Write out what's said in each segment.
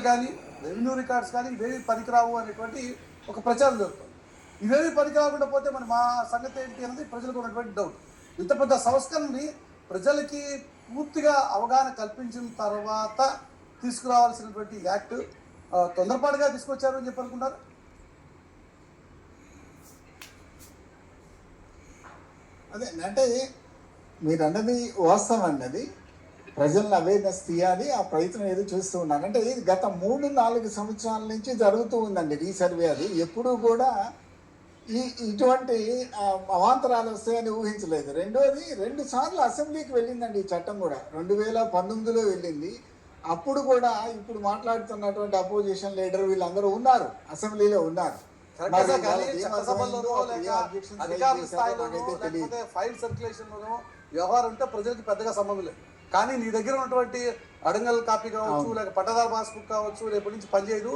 కానీ revenue records కానీ ఇవేవి పనికిరావు అనేటువంటి ఒక ప్రచారం జరుగుతుంది. ఇవేవి పనికిరాకుండా పోతే మరి మా సంగతి ఏంటి అనేది ప్రజలకు ఉన్నటువంటి డౌట్ ఇంత పెద్ద సంస్కరణని ప్రజలకి పూర్తిగా అవగాహన కల్పించిన తర్వాత తీసుకురావాల్సినటువంటి యాక్ట్ తొందరపాటుగా తీసుకొచ్చారు అని చెప్పి అదే అంటే మీరు అన్నది వాస్తవం అన్నది. ప్రజలను అవేర్నెస్ తీయాలి. ఆ ప్రయత్నం ఏదో చూస్తూ ఉన్నాను అంటే ఇది గత మూడు నాలుగు సంవత్సరాల నుంచి జరుగుతూ ఉందండి రీసర్వే అది. ఎప్పుడూ కూడా ఈ ఇటువంటి అవాంతరాలు వస్తాయని ఊహించలేదు. రెండోది రెండు సార్లు అసెంబ్లీకి వెళ్ళిందండి ఈ చట్టం కూడా. రెండు వేల పంతొమ్మిదిలో వెళ్ళింది. అప్పుడు కూడా ఇప్పుడు మాట్లాడుతున్నటువంటి అపోజిషన్ లీడర్ వీళ్ళందరూ ఉన్నారు. అసెంబ్లీలో ఉన్నారు. వ్యవహారం ఉంటే ప్రజలకు పెద్దగా సంబంధం లేదు. కానీ నీ దగ్గర ఉన్నటువంటి అడంగల్ కాపీ కావచ్చు లేక పట్టదారు పాస్బుక్ కావచ్చు రేపటి నుంచి పనిచేయదు.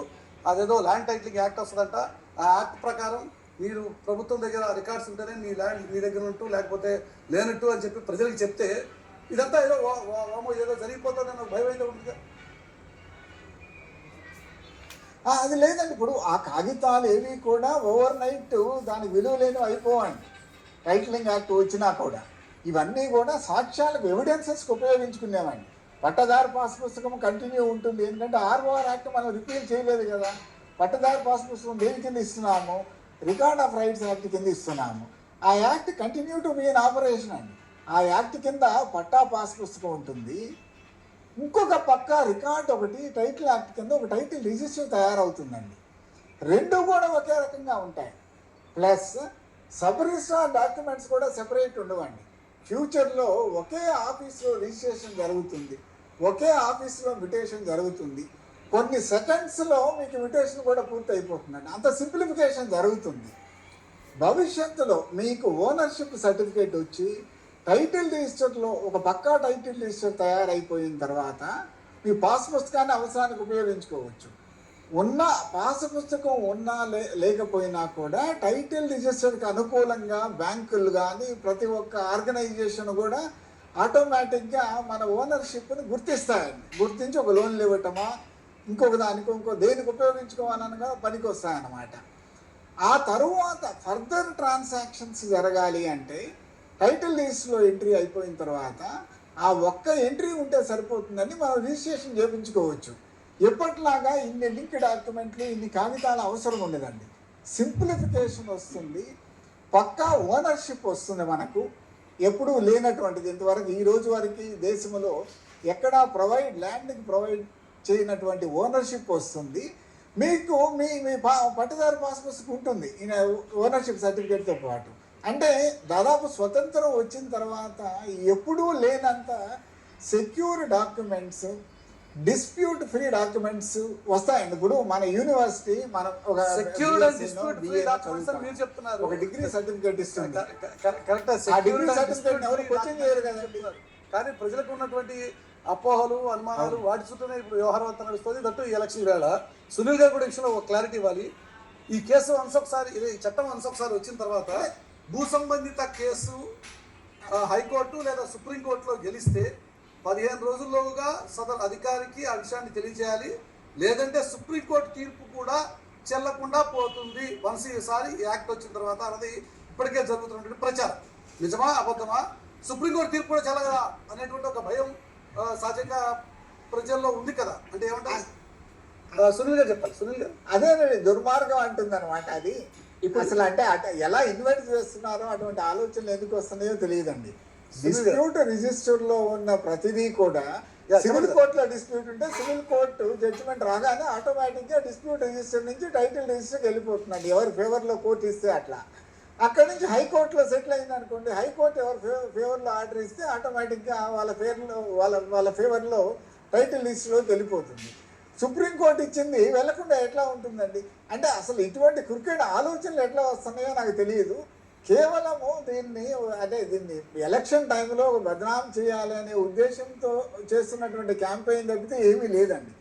అదేదో ల్యాండ్ టైటిలింగ్ యాక్ట్ వస్తుందంట. ఆ యాక్ట్ ప్రకారం మీరు ప్రభుత్వం దగ్గర రికార్డ్స్ ఉంటేనే మీ ల్యాండ్ మీ దగ్గర ఉంటూ లేకపోతే లేనట్టు అని చెప్పి ప్రజలకు చెప్తే ఇదంతా ఏదో వామో ఏదో జరిగిపోతుందని ఒక భయం అయితే ఉంటుంది అది లేదండి. ఇప్పుడు ఆ కాగితాలు ఏవి కూడా ఓవర్ నైట్ దాని విలువ లేని అయిపోవండి. టైటిలింగ్ యాక్ట్ వచ్చినా కూడా. ఇవన్నీ కూడా సాక్ష్యాలకు ఎవిడెన్సెస్కి ఉపయోగించుకునేవండి పట్టదారు పాస్ పుస్తకం కంటిన్యూ ఉంటుంది. ఎందుకంటే ఆర్ఓఆర్ యాక్ట్ మనం రిపీల్ చేయలేదు కదా. పట్టదారు పాస్ పుస్తకం దేని కింద ఇస్తున్నాము? రికార్డ్ ఆఫ్ రైట్స్ యాక్ట్ కింద ఇస్తున్నాము. ఆ act continue to be in operation అండి. ఆ యాక్ట్ కింద పట్టా పాస్ పుస్తకం ఉంటుంది. ఇంకొక పక్క రికార్డ్ ఒకటి టైటిల్ యాక్ట్ కింద ఒక టైటిల్ రిజిస్టర్ తయారవుతుందండి. రెండు కూడా ఒకే రకంగా ఉంటాయి. ప్లస్ సబ్ రిజిస్ట్రార్ డాక్యుమెంట్స్ కూడా సెపరేట్ ఉండవండి. ఫ్యూచర్లో ఒకే ఆఫీస్లో రిజిస్ట్రేషన్ జరుగుతుంది. ఒకే ఆఫీస్లో మ్యుటేషన్ జరుగుతుంది. కొన్ని సెకండ్స్లో మీకు మ్యుటేషన్ కూడా పూర్తి అయిపోతుందండి అంత సింప్లిఫికేషన్ జరుగుతుంది. భవిష్యత్తులో మీకు ఓనర్షిప్ సర్టిఫికేట్ వచ్చి టైటిల్ రిజిస్టర్లో ఒక పక్కా టైటిల్ రిజిస్టర్ తయారైపోయిన తర్వాత మీ పాస్ పుస్తకాన్ని అవసరానికి ఉపయోగించుకోవచ్చు. ఉన్న పాస్ పుస్తకం ఉన్నా లే లేకపోయినా కూడా టైటిల్ రిజిస్టర్కి అనుకూలంగా బ్యాంకులు కానీ ప్రతి ఒక్క ఆర్గనైజేషన్ కూడా ఆటోమేటిక్గా మన ఓనర్షిప్ని గుర్తిస్తాయండి. గుర్తించి ఒక లోన్లు ఇవ్వటమా ఇంకొక దానికి ఇంకో దేనికి ఉపయోగించుకోవాలనగా పనికి వస్తాయన్నమాట ఆ తరువాత ఫర్దర్ ట్రాన్సాక్షన్స్ జరగాలి అంటే టైటిల్ లీస్లో ఎంట్రీ అయిపోయిన తర్వాత ఆ ఒక్క ఎంట్రీ ఉంటే సరిపోతుందని మనం రిజిస్ట్రేషన్ చేయించుకోవచ్చు. ఎప్పటిలాగా ఇన్ని లింక్ డాక్యుమెంట్లు ఇన్ని కాగితాల అవసరం ఉండదండి. సింప్లిఫికేషన్ వస్తుంది పక్కా ఓనర్షిప్ వస్తుంది మనకు. ఎప్పుడూ లేనటువంటిది ఇంతవరకు ఈ రోజు వరకు దేశంలో ఎక్కడా ప్రొవైడ్ ల్యాండ్కి ప్రొవైడ్ చేయనటువంటి ఓనర్షిప్ వస్తుంది. మీకు మీ మీ పా పట్టుదారు పాస్ పుస్తకం ఉంటుంది ఈయన ఓనర్షిప్ సర్టిఫికేట్తో పాటు. అంటే దాదాపు స్వతంత్రం వచ్చిన తర్వాత ఎప్పుడూ లేనంత secure documents dispute free documents వస్తాయండి. ఇప్పుడు మన యూనివర్సిటీ మనం ఒక అని. మీరు చెప్తున్నారు. ఒక డిగ్రీ సర్టిఫికేట్ ఇస్తుంది. కరెక్ట్ ఆ certificate ఎవరు question చేయరు కదండి. కానీ ప్రజలకు ఉన్నటువంటి అపోహలు అనుమానాలు వాటి చుట్టూనే ఇప్పుడు వ్యవహారం అంతా నడుస్తుంది. దట్టు ఈ ఎలక్షన్ వేళ సునీల్ గారు కూడా విషయంలో ఒక క్లారిటీ ఇవ్వాలి. ఈ కేసు వన్స్ ఒకసారి ఇది చట్టం వన్స్ ఒకసారి వచ్చిన తర్వాత భూ సంబంధిత కేసు హైకోర్టు లేదా సుప్రీంకోర్టులో గెలిస్తే పదిహేను రోజుల్లోగా సదరు అధికారికి ఆ విషయాన్ని తెలియజేయాలి. లేదంటే సుప్రీంకోర్టు తీర్పు కూడా చెల్లకుండా పోతుంది. వన్స్ ఈసారి యాక్ట్ వచ్చిన తర్వాత అన్నది ఇప్పటికే జరుగుతున్నటువంటి ప్రచారం. నిజమా? అబద్ధమా? సుప్రీంకోర్టు తీర్పు కూడా చెల్లగదా? అనేటువంటి ఒక భయం సహజంగా ప్రజల్లో ఉంది కదా. అంటే ఏమంటారు? సునీల్ గారు చెప్పాలి. సునీల్ గారు అదేనండి దుర్మార్గం అంటుందన్నమాట అది. ఇప్పుడు అసలు అంటే అట ఎలా ఇన్వైట్ చేస్తున్నారో అటువంటి ఆలోచనలు ఎందుకు వస్తున్నాయో తెలియదండి. డిస్ప్యూట్ రిజిస్టర్లో ఉన్న ప్రతిదీ కూడా సివిల్. కోర్టులో డిస్ప్యూట్ ఉంటే సివిల్ కోర్టు జడ్జిమెంట్ రాగానే ఆటోమేటిక్గా డిస్ప్యూట్ రిజిస్టర్ నుంచి టైటిల్ రిజిస్టర్కి వెళ్ళిపోతుందండి ఎవరి ఫేవర్లో కోర్టు ఇస్తే అట్లా. అక్కడి నుంచి హైకోర్టులో సెటిల్ అయింది అనుకోండి హైకోర్టు ఎవరి ఫేవర్ ఫేవర్లో ఆర్డర్ ఇస్తే ఆటోమేటిక్గా వాళ్ళ ఫేవర్లో వాళ్ళ వాళ్ళ ఫేవర్లో టైటిల్ లిస్టులోకి వెళ్ళిపోతుంది. సుప్రీంకోర్టు ఇచ్చింది వెళ్ళకుండా ఎట్లా ఉంటుందండి? అంటే అసలు ఇటువంటి క్రికెట్ ఆలోచనలు ఎట్లా వస్తున్నాయో నాకు తెలియదు. కేవలము దీన్ని అంటే దీన్ని ఎలక్షన్ టైంలో ఒక బదనాం ఉద్దేశంతో చేస్తున్నటువంటి క్యాంపెయిన్ తప్పితే ఏమీ లేదండి.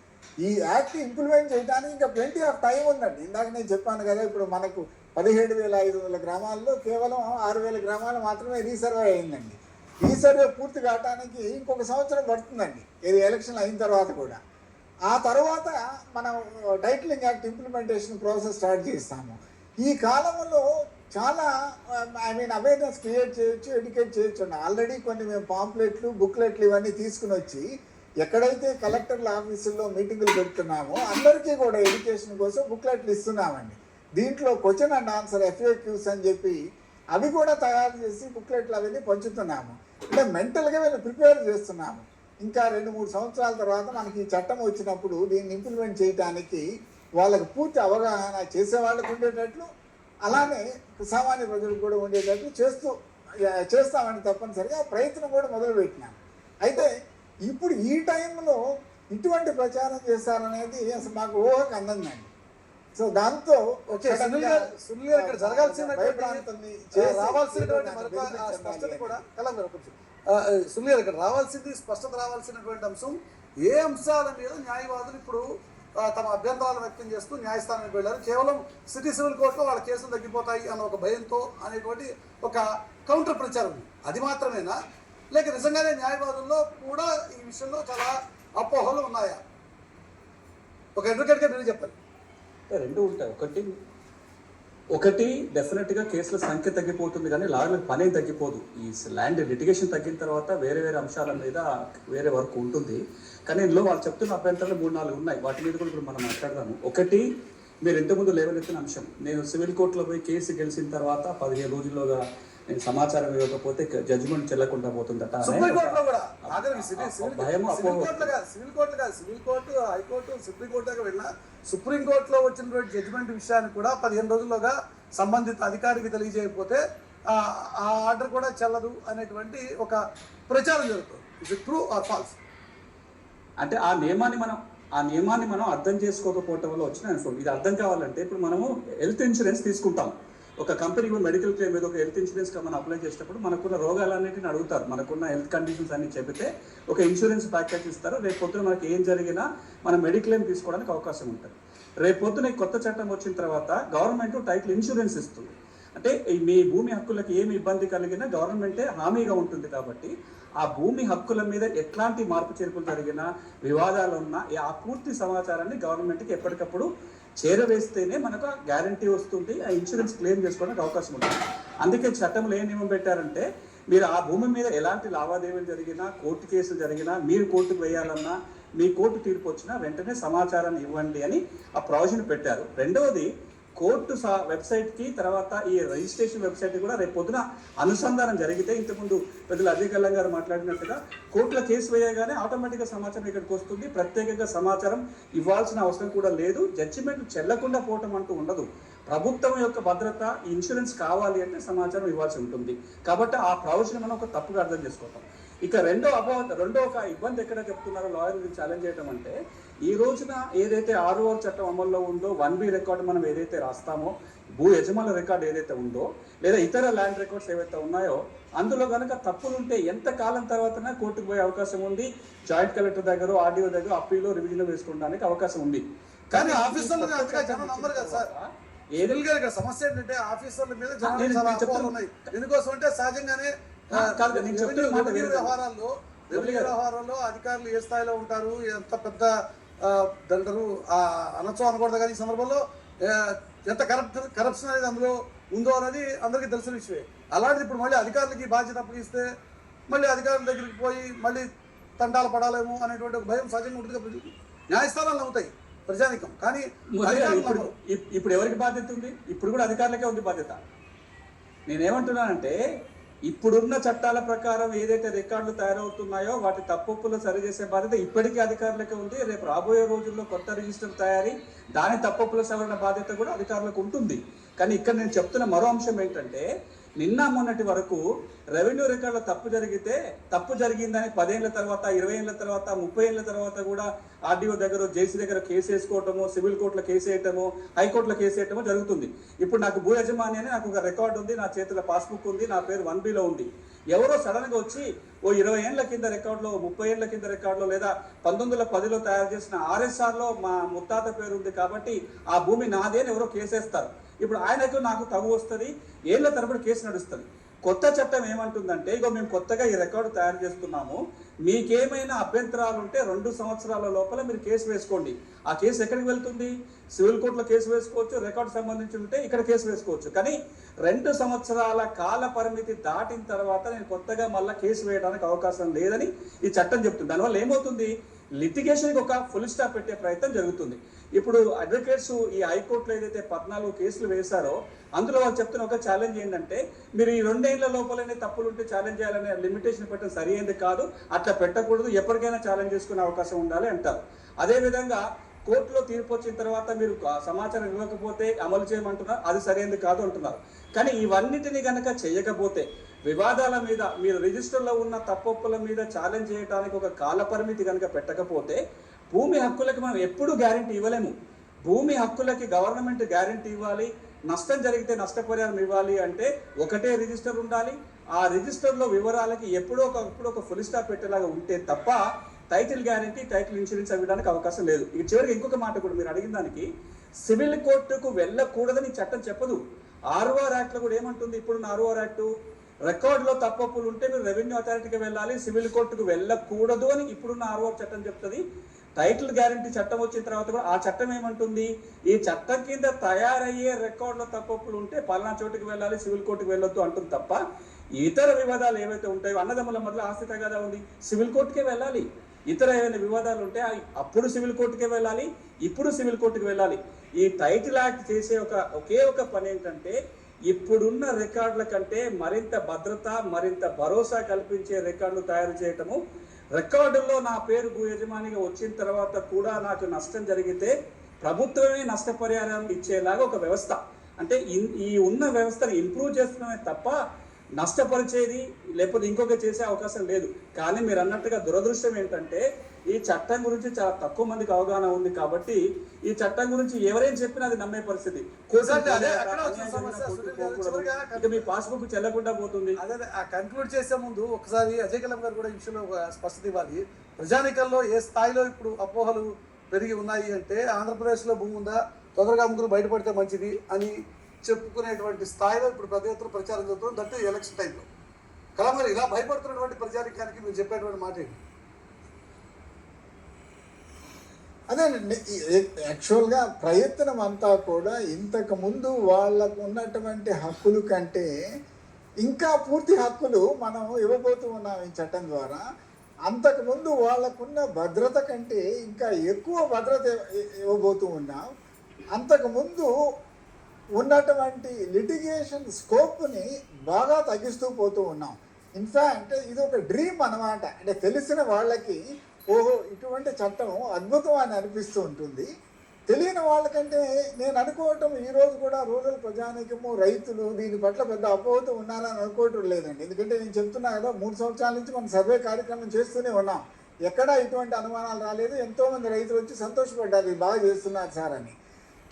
ఈ యాక్ట్ ఇంప్లిమెంట్ చేయడానికి ఇంకా ప్లెంటీ ఆఫ్ టైం ఉందండి. ఇందాక నేను చెప్పాను కదా ఇప్పుడు మనకు పదిహేడు వేల ఐదు వందల గ్రామాల్లో కేవలం ఆరు వేల గ్రామాలు మాత్రమే రీసర్వే అయిందండి. రీసర్వే పూర్తి కావడానికి ఇంకొక సంవత్సరం పడుతుందండి. ఇది ఎలక్షన్ అయిన తర్వాత కూడా. ఆ తర్వాత మనం titling act implementation process start చేస్తాము. ఈ కాలంలో చాలా ఐ మీన్ అవేర్నెస్ క్రియేట్ చేయొచ్చు ఎడ్యుకేట్ చేయొచ్చు ఆల్రెడీ కొన్ని మేము పాంప్లెట్లు బుక్లెట్లు ఇవన్నీ తీసుకుని వచ్చి ఎక్కడైతే కలెక్టర్ల ఆఫీసుల్లో మీటింగులు పెడుతున్నామో అందరికీ కూడా ఎడ్యుకేషన్ కోసం బుక్లెట్లు ఇస్తున్నామండి. దీంట్లో క్వశ్చన్ అండ్ ఆన్సర్ ఎఫ్ఏక్యూస్ అని చెప్పి అవి కూడా తయారు చేసి బుక్లెట్లు అవన్నీ పంచుతున్నాము. అంటే మెంటల్గా వీళ్ళు ప్రిపేర్ చేస్తున్నాము. ఇంకా రెండు మూడు సంవత్సరాల తర్వాత మనకి ఈ చట్టం వచ్చినప్పుడు దీన్ని ఇంప్లిమెంట్ చేయడానికి వాళ్ళకి పూర్తి అవగాహన చేసే వాళ్ళకు ఉండేటట్లు అలానే సామాన్య ప్రజలకు కూడా ఉండేటట్లు చేస్తూ చేస్తామని తప్పనిసరిగా ప్రయత్నం కూడా మొదలుపెట్టినాం. అయితే ఇప్పుడు ఈ టైంలో ఇటువంటి ప్రచారం చేస్తారనేది అసలు మాకు ఊహకు అందందండి సో దాంతో ఇక్కడ రావాల్సినటువంటి స్పష్టత కూడా సునీల్ ఇక్కడ రావాల్సింది స్పష్టత రావాల్సినటువంటి అంశం ఏ అంశాల మీద న్యాయవాదులు ఇప్పుడు తమ అభ్యంతరాలు వ్యక్తం చేస్తూ న్యాయస్థానానికి వెళ్ళారు. కేవలం సిటీ సివిల్ కోర్టులో వాళ్ళ కేసులు తగ్గిపోతాయి అన్న ఒక భయంతో అనేటువంటి ఒక కౌంటర్ ప్రచారం ఉంది. అది మాత్రమేనా? లేక నిజంగానే న్యాయవాదుల్లో కూడా ఈ విషయంలో చాలా అపోహలు ఉన్నాయా? ఒక అడ్వకేట్గా మీరు చెప్పాలి. రెండు ఉంటాయి. ఒకటి ఒకటి డెఫినెట్గా కేసుల సంఖ్య తగ్గిపోతుంది కానీ లాయర్ల పని ఏం తగ్గిపోదు. ఈ ల్యాండ్ లిటిగేషన్ తగ్గిన తర్వాత వేరే వేరే అంశాల మీద వేరే వర్క్ ఉంటుంది. కానీ ఇందులో వాళ్ళు చెప్తున్న అభ్యంతరాలు మూడు నాలుగు ఉన్నాయి. వాటి మీద కూడా ఇప్పుడు మనం మాట్లాడదాము. ఒకటి మీరు ఇంతకుముందు లేవనెత్తిన అంశం. నేను సివిల్ కోర్టులో పోయి కేసు గెలిచిన తర్వాత పదిహేను రోజుల్లోగా నేను సమాచారం ఇవ్వకపోతే జడ్జిమెంట్ చెల్లకుండా పోతుందట సివిల్. కోర్టులో కాదు సివిల్ కోర్టు కాదు civil court high court supreme court దాకా వెళ్ళినా సుప్రీం కోర్టులో వచ్చినటువంటి జడ్జిమెంట్ విషయాన్ని కూడా పదిహేను రోజుల్లోగా సంబంధిత అధికారికి తెలియజేయకపోతే ఆ ఆర్డర్ కూడా చెల్లదు అనేటువంటి ఒక ప్రచారం జరుగుతుంది. ట్రూ ఆర్ ఫాల్స్ అంటే ఆ నియమాన్ని మనం ఆ నియమాన్ని మనం అర్థం చేసుకోకపోవటం వల్ల వచ్చిన అనుకోండి. ఇది అర్థం కావాలంటే ఇప్పుడు మనము హెల్త్ ఇన్సూరెన్స్ తీసుకుంటాం. ఒక కంపెనీ మెడికల్ క్లెయిమ్ మీద ఒక హెల్త్ ఇన్సూరెన్స్ మనం అప్లై చేసేటప్పుడు మనకున్న రోగాలన్నింటిని అడుగుతారు. మనకున్న హెల్త్ కండిషన్స్ అన్ని చెబితే ఒక ఇన్సూరెన్స్ ప్యాకేజ్ ఇస్తారు. రేపు పొద్దున మనకి ఏం జరిగినా మనం మెడిక్లెయిమ్ తీసుకోవడానికి అవకాశం ఉంటుంది. రేపు పొద్దున కొత్త చట్టం వచ్చిన తర్వాత గవర్నమెంట్ టైటిల్ ఇన్సూరెన్స్ ఇస్తుంది. అంటే మీ భూమి హక్కులకు ఏమి ఇబ్బంది కలిగినా గవర్నమెంటే హామీగా ఉంటుంది కాబట్టి ఆ భూమి హక్కుల మీద ఎట్లాంటి మార్పు చేర్పులు జరిగినా వివాదాలు ఉన్నా ఆ పూర్తి సమాచారాన్ని గవర్నమెంట్కి ఎప్పటికప్పుడు చేరవేస్తేనే మనకు గ్యారంటీ వస్తుంది ఆ ఇన్సూరెన్స్ క్లెయిమ్ చేసుకోవడానికి అవకాశం ఉంటుంది. అందుకే చట్టంలో ఏ నియమం పెట్టారంటే మీరు ఆ భూమి మీద ఎలాంటి లావాదేవీలు జరిగినా కోర్టు కేసులు జరిగినా మీరు కోర్టుకు వేయాలన్నా మీ కోర్టు తీర్పు వచ్చినా వెంటనే సమాచారాన్ని ఇవ్వండి అని ఆ ప్రొవిజన్ పెట్టారు. రెండవది కోర్టు సా వెబ్సైట్కి తర్వాత ఈ రిజిస్ట్రేషన్ వెబ్సైట్ కూడా రేపు పొద్దున అనుసంధానం జరిగితే ఇంతకుముందు పెద్దలు అజయ్ గారు మాట్లాడినట్టుగా కోర్టులో కేసు వేయగానే ఆటోమేటిక్గా సమాచారం ఇక్కడికి వస్తుంది. ప్రత్యేకంగా సమాచారం ఇవ్వాల్సిన అవసరం కూడా లేదు. జడ్జిమెంట్ చెల్లకుండా పోవటం అంటూ ఉండదు. ప్రభుత్వం యొక్క భద్రత ఇన్సూరెన్స్ కావాలి అంటే సమాచారం ఇవ్వాల్సి ఉంటుంది. కాబట్టి ఆ ప్రవచనం మనం ఒక తప్పుగా అర్థం చేసుకోవటం. ఇక రెండో అపో రెండో ఒక ఇబ్బంది ఎక్కడ చెప్తున్నారో లాయర్ ఛాలెంజ్ చేయడం అంటే ఈ రోజున ఏదైతే ఆర్ఓ చట్టం అమల్లో ఉందో వన్ బి రికార్డు మనం ఏదైతే రాస్తామో భూ యజమానుల రికార్డు ఏదైతే ఉందో లేదా ఇతర ల్యాండ్ రికార్డ్స్ ఏవైతే ఉన్నాయో అందులో కనుక తప్పులు ఉంటే ఎంత కాలం తర్వాతనే కోర్టుకు పోయే అవకాశం ఉంది? జాయింట్ కలెక్టర్ దగ్గర ఆర్డీఓ దగ్గర అప్పీలో రివిజన్ వేసుకోవడానికి అవకాశం ఉంది. కానీ ఆఫీసర్లు అంతగా జనం నమ్మరు కదా సార్. ఏది సమస్య ఏంటంటే ఆఫీసర్ల మీద జనం ఉన్నాయి. ఎందుకోసం అంటే సహజంగానే. వ్యవహారాల్లో రెవెన్యూ. వ్యవహారాల్లో అధికారులు ఏ స్థాయిలో ఉంటారు? ఎంత పెద్ద ఆ, దండరు ఆ, అనొచ్చో అనకూడదు కానీ ఈ సందర్భంలో ఎంత కరప్ట్ కరప్షన్ అనేది అందులో ఉందో అనేది అందరికీ తెలిసిన విషయమే. అలాంటిది ఇప్పుడు మళ్ళీ అధికారులకి బాధ్యత అప్పగిస్తే మళ్ళీ అధికారుల దగ్గరికి పోయి మళ్ళీ తంటాలు పడాలేమో అనేటువంటి ఒక భయం సహజంగా ఉంటుంది కాబట్టి న్యాయస్థానాలు అవుతాయి ప్రజానికం. కానీ ఇప్పుడు ఎవరికి బాధ్యత ఉంది? ఇప్పుడు కూడా అధికారులకే ఉంది బాధ్యత. నేనేమంటున్నానంటే ఇప్పుడున్న చట్టాల ప్రకారం ఏదైతే రికార్డులు తయారవుతున్నాయో వాటి తప్పులు సరిచేసే బాధ్యత ఇప్పటికీ అధికారులకే ఉంది. రేపు రాబోయే రోజుల్లో కొత్త రిజిస్టర్ తయారీ దాని తప్పుల సవరణ బాధ్యత కూడా అధికారులకు ఉంటుంది. కానీ ఇక్కడ నేను చెప్తున్న మరో అంశం ఏంటంటే నిన్న మొన్నటి వరకు రెవెన్యూ రికార్డులో తప్పు జరిగితే తప్పు జరిగిందని పదేళ్ళ తర్వాత ఇరవై ఏళ్ళ తర్వాత ముప్పై ఏళ్ళ తర్వాత కూడా ఆర్డీఓ దగ్గర జేసీ దగ్గర కేసు వేసుకోవటము సివిల్ కోర్టులో కేసు వేయటము హైకోర్టులో కేసు వేయటము జరుగుతుంది. ఇప్పుడు నాకు భూ యజమాని అని నాకు ఒక రికార్డు ఉంది నా చేతిలో పాస్బుక్ ఉంది నా పేరు వన్ బిలో ఉంది. ఎవరో సడన్గా వచ్చి ఓ ఇరవై ఏళ్ళ కింద రికార్డులో ముప్పై ఏళ్ళ కింద రికార్డులో లేదా పంతొమ్మిది వందల పదిలో తయారు చేసిన ఆర్ఎస్ఆర్లో మా ముత్తాత పేరు ఉంది కాబట్టి ఆ భూమి నాదే అని ఎవరో కేసేస్తారు. ఇప్పుడు ఆయనకు నాకు తగు వస్తుంది ఏళ్ళ తరబడి కేసు నడుస్తుంది. కొత్త చట్టం ఏమంటుందంటే ఇగో మేము కొత్తగా ఈ రికార్డు తయారు చేస్తున్నాము మీకేమైనా అభ్యంతరాలు ఉంటే రెండు సంవత్సరాల లోపల మీరు కేసు వేసుకోండి. ఆ కేసు ఎక్కడికి వెళ్తుంది? సివిల్ కోర్టులో కేసు వేసుకోవచ్చు రికార్డు సంబంధించి ఉంటే ఇక్కడ కేసు వేసుకోవచ్చు. కానీ రెండు సంవత్సరాల కాల పరిమితి దాటిన తర్వాత నేను కొత్తగా మళ్ళీ కేసు వేయడానికి అవకాశం లేదని ఈ చట్టం చెప్తుంది. దానివల్ల ఏమవుతుంది? లిటిగేషన్కి ఒక ఫుల్ స్టాప్ పెట్టే ప్రయత్నం జరుగుతుంది. ఇప్పుడు అడ్వకేట్స్ ఈ హైకోర్టులో ఏదైతే పద్నాలుగు కేసులు వేశారో అందులో వాళ్ళు చెప్తున్న ఒక ఛాలెంజ్ ఏంటంటే మీరు ఈ రెండేళ్ళ లోపలనే తప్పులు ఉంటే ఛాలెంజ్ చేయాలనే లిమిటేషన్ పెట్టడం సరి అయింది కాదు అట్లా పెట్టకూడదు ఎప్పటికైనా ఛాలెంజ్ చేసుకునే అవకాశం ఉండాలి అంటారు. అదేవిధంగా కోర్టులో తీర్పు వచ్చిన తర్వాత మీరు సమాచారం ఇవ్వకపోతే అమలు చేయమంటున్నారు. అది సరైనది కాదు అంటున్నారు. కానీ ఇవన్నిటిని కనుక చేయకపోతే వివాదాల మీద మీరు రిజిస్టర్లో ఉన్న తప్పొప్పుల మీద ఛాలెంజ్ చేయడానికి ఒక కాల పరిమితి కనుక పెట్టకపోతే భూమి హక్కులకి మనం ఎప్పుడూ గ్యారెంటీ ఇవ్వలేము. భూమి హక్కులకి గవర్నమెంట్ గ్యారెంటీ ఇవ్వాలి. నష్టం జరిగితే నష్టపరిహారం ఇవ్వాలి అంటే ఒకటే రిజిస్టర్ ఉండాలి. ఆ రిజిస్టర్లో వివరాలకి ఎప్పుడో ఒకప్పుడు ఒక ఫుల్ స్టాప్ పెట్టేలాగా ఉంటే తప్ప టైటిల్ గ్యారెంటీ టైటిల్ ఇన్సూరెన్స్ అవ్వడానికి అవకాశం లేదు. ఇక చివరికి ఇంకొక మాట కూడా మీరు అడిగిన దానికి సివిల్ కోర్టుకు వెళ్ళకూడదని చట్టం చెప్పదు. ఆర్ఓఆర్ యాక్ట్లో కూడా ఏమంటుంది? ఇప్పుడు ఆర్ఓఆర్ యాక్ట్ రికార్డులో తప్పప్పులు ఉంటే మీరు రెవెన్యూ అథారిటీకి వెళ్ళాలి సివిల్ కోర్టుకు వెళ్ళకూడదు అని ఇప్పుడున్న ఆర్ఓఆర్ చట్టం చెప్తుంది. టైటిల్ గ్యారంటీ చట్టం వచ్చిన తర్వాత కూడా ఆ చట్టం ఏమంటుంది? ఈ చట్టం కింద తయారయ్యే రికార్డులో తప్పప్పులు ఉంటే పలానా చోటుకి వెళ్ళాలి సివిల్ కోర్టుకు వెళ్ళొద్దు అంటుంది తప్ప ఇతర వివాదాలు ఏవైతే ఉంటాయో అన్నదమ్ముల మధ్య ఆస్తి తగాదా ఉంది. సివిల్ కోర్టుకే వెళ్ళాలి. ఇతర ఏమైనా వివాదాలు ఉంటే అప్పుడు సివిల్ కోర్టుకే వెళ్ళాలి ఇప్పుడు సివిల్ కోర్టుకి వెళ్ళాలి. ఈ టైటిల్ యాక్ట్ చేసే ఒక ఒకే ఒక పని ఏంటంటే ఇప్పుడున్న రికార్డుల కంటే మరింత భద్రత మరింత భరోసా కల్పించే రికార్డులు తయారు చేయటము రికార్డుల్లో నా పేరు భూ యజమానిగా వచ్చిన తర్వాత కూడా నాకు నష్టం జరిగితే ప్రభుత్వమే నష్టపరిహారం ఇచ్చేలాగా ఒక వ్యవస్థ. అంటే ఈ ఉన్న వ్యవస్థను ఇంప్రూవ్ చేస్తున్నామే తప్ప నష్టపరిచేది లేకపోతే ఇంకొక చేసే అవకాశం లేదు. కానీ మీరు అన్నట్టుగా దురదృష్టం ఏంటంటే ఈ చట్టం గురించి చాలా తక్కువ మందికి అవగాహన ఉంది కాబట్టి ఈ చట్టం గురించి ఎవరేం చెప్పినా అది నమ్మే పరిస్థితి. మీ పాస్బుక్ చెల్లకుండా పోతుంది. అదే కంక్లూడ్ చేసే ముందు ఒకసారి అజయ్ కలం గారు కూడా విషయంలో ఒక స్పష్టత ఇవ్వాలి. ప్రజానికల్లో ఏ స్థాయిలో ఇప్పుడు అపోహలు పెరిగి ఉన్నాయి అంటే ఆంధ్రప్రదేశ్లో భూమి ఉందా తొందరగా ముగ్గురు బయటపడితే మంచిది అని చెప్పుకునేటువంటి స్థాయిలో ఇప్పుడు పెద్ద ఎత్తున ప్రచారం జరుగుతుంది. దట్ ఎలక్షన్ టైంలో. కదా మరి ఇలా భయపడుతున్నటువంటి ప్రజానికానికి మీరు చెప్పేటువంటి మాట ఏంటి? అదేనండి యాక్చువల్గా ప్రయత్నం అంతా కూడా ఇంతకు ముందు వాళ్ళకు ఉన్నటువంటి హక్కులు కంటే ఇంకా పూర్తి హక్కులు మనం ఇవ్వబోతూ ఉన్నాం ఈ చట్టం ద్వారా. అంతకుముందు వాళ్ళకున్న భద్రత కంటే ఇంకా ఎక్కువ భద్రత ఇవ్వబోతూ ఉన్నాం. అంతకుముందు ఉన్నటువంటి లిటిగేషన్ స్కోప్ని బాగా తగ్గిస్తూ పోతూ ఉన్నాం. ఇన్ఫ్యాక్ట్ ఇది ఒక డ్రీమ్ అన్నమాట. అంటే తెలిసిన వాళ్ళకి ఓహో ఇటువంటి చట్టం అద్భుతం అని అనిపిస్తూ ఉంటుంది. తెలియని వాళ్ళకంటే నేను అనుకోవటం ఈ రోజు కూడా రూరల్ ప్రజానికము రైతులు దీని పట్ల పెద్ద అపోహత ఉన్నారని అనుకోవటం లేదండి. ఎందుకంటే నేను చెప్తున్నా కదా మూడు సంవత్సరాల నుంచి మనం సర్వే కార్యక్రమం చేస్తూనే ఉన్నాం. ఎక్కడా ఇటువంటి అనుమానాలు రాలేదు. ఎంతోమంది రైతులు వచ్చి సంతోషపడ్డారు. ఇది బాగా చేస్తున్నారు సార్ అని.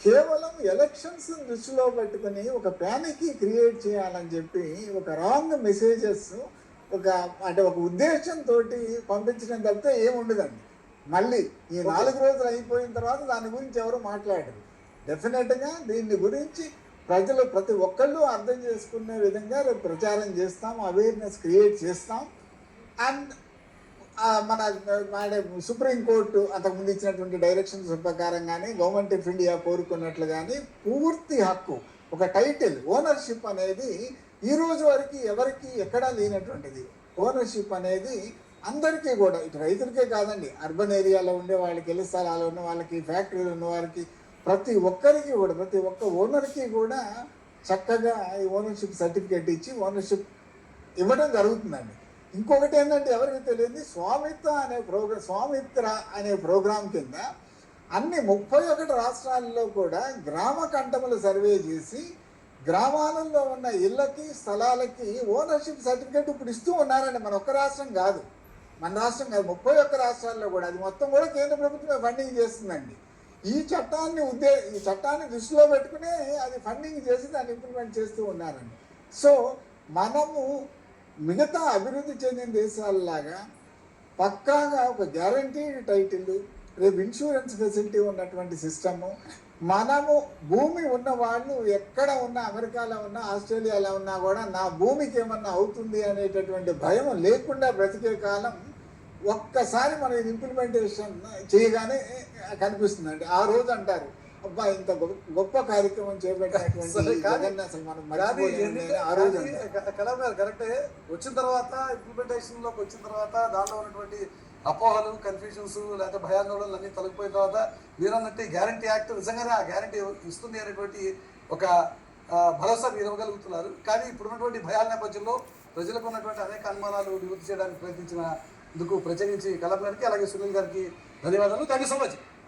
కేవలం ఎలక్షన్స్ దృష్టిలో పెట్టుకుని ఒక ప్యానిక్ క్రియేట్ చేయాలని చెప్పి ఒక రాంగ్ మెసేజెస్ ఒక అంటే ఒక ఉద్దేశంతో పంపించడం తప్పితే ఏముండదండి మళ్ళీ ఈ నాలుగు రోజులు అయిపోయిన తర్వాత దాని గురించి ఎవరు మాట్లాడరు. డెఫినెట్గా దీని గురించి ప్రజలు ప్రతి ఒక్కళ్ళు అర్థం చేసుకునే విధంగా రేపు ప్రచారం చేస్తాం అవేర్నెస్ క్రియేట్ చేస్తాం. అండ్ మన మన సుప్రీంకోర్టు అంతకుముందు ఇచ్చినటువంటి డైరెక్షన్స్ ప్రకారంగానే గవర్నమెంట్ ఆఫ్ ఇండియా కోరుకున్నట్లు కానీ పూర్తి హక్కు ఒక టైటిల్ ఓనర్షిప్ అనేది ఈ రోజు వరకు ఎవరికి ఎక్కడా లేనటువంటిది. ఓనర్షిప్ అనేది అందరికీ కూడా ఇటు రైతులకే కాదండి అర్బన్ ఏరియాలో ఉండే వాళ్ళకి ఇళ్ళ స్థలాలు ఉన్న వాళ్ళకి ఫ్యాక్టరీలు ఉన్న వారికి ప్రతి ఒక్కరికి కూడా ప్రతి ఒక్క ఓనర్కి కూడా చక్కగా ఈ ఓనర్షిప్ సర్టిఫికేట్ ఇచ్చి ఓనర్షిప్ ఇవ్వడం జరుగుతుందండి. ఇంకొకటి ఏంటంటే ఎవరికి తెలియదు? స్వామిత్వ అనే ప్రోగ్రాం స్వామిత్ర అనే ప్రోగ్రాం కింద అన్ని ముప్పై ఒకటి రాష్ట్రాల్లో కూడా గ్రామ కంటములు సర్వే చేసి గ్రామాలలో ఉన్న ఇళ్ళకి స్థలాలకి ఓనర్షిప్ సర్టిఫికేట్ ఇప్పుడు ఇస్తూ ఉన్నారండి. మన ఒక్క రాష్ట్రం కాదు. మన రాష్ట్రం కాదు. ముప్పై ఒక్క రాష్ట్రాల్లో కూడా. అది మొత్తం కూడా కేంద్ర ప్రభుత్వమే ఫండింగ్ చేస్తుందండి. ఈ చట్టాన్ని ఉద్దే ఈ చట్టాన్ని దృష్టిలో పెట్టుకునే అది ఫండింగ్ చేసి దాన్ని ఇంప్లిమెంట్ చేస్తూ ఉన్నారండి. సో మనము మిగతా అభివృద్ధి చెందిన దేశాలలాగా పక్కాగా ఒక గ్యారంటీడ్ టైటిల్ రేపు ఇన్సూరెన్స్ ఫెసిలిటీ ఉన్నటువంటి సిస్టము మనము భూమి ఉన్న వాళ్ళు ఎక్కడ ఉన్నా అమెరికాలో ఉన్నా ఆస్ట్రేలియాలో ఉన్నా కూడా నా భూమికి ఏమన్నా అవుతుంది అనేటటువంటి భయం లేకుండా బ్రతికే కాలం ఒక్కసారి మనం ఇది ఇంప్లిమెంటేషన్ చేయగానే కనిపిస్తుంది. అండి ఆ రోజు అంటారు అబ్బా ఇంత గొప్ప- కార్యక్రమం చేపట్టినటువంటి ఆ రోజు కలాం గారు కరెక్టే. వచ్చిన తర్వాత ఇంప్లిమెంటేషన్లోకి వచ్చిన తర్వాత దానిలో ఉన్నటువంటి అపోహలు కన్ఫ్యూజన్స్ లేకపోతే భయాందోళనలు అన్ని తొలగిపోయిన తర్వాత మీరు అన్నట్టు గ్యారంటీ యాక్ట్ నిజంగానే ఆ గ్యారంటీ ఇస్తుంది అనేటువంటి ఒక భరోసా మీరు ఇవ్వగలుగుతున్నారు కానీ ఇప్పుడున్నటువంటి భయాల నేపథ్యంలో ప్రజలకు ఉన్నటువంటి అనేక అనుమానాలు నివృత్తి చేయడానికి ప్రయత్నించినందుకు ప్రత్యేకించి కలాం గారికి అలాగే సునీల్ గారికి ధన్యవాదాలు. Thank you so much.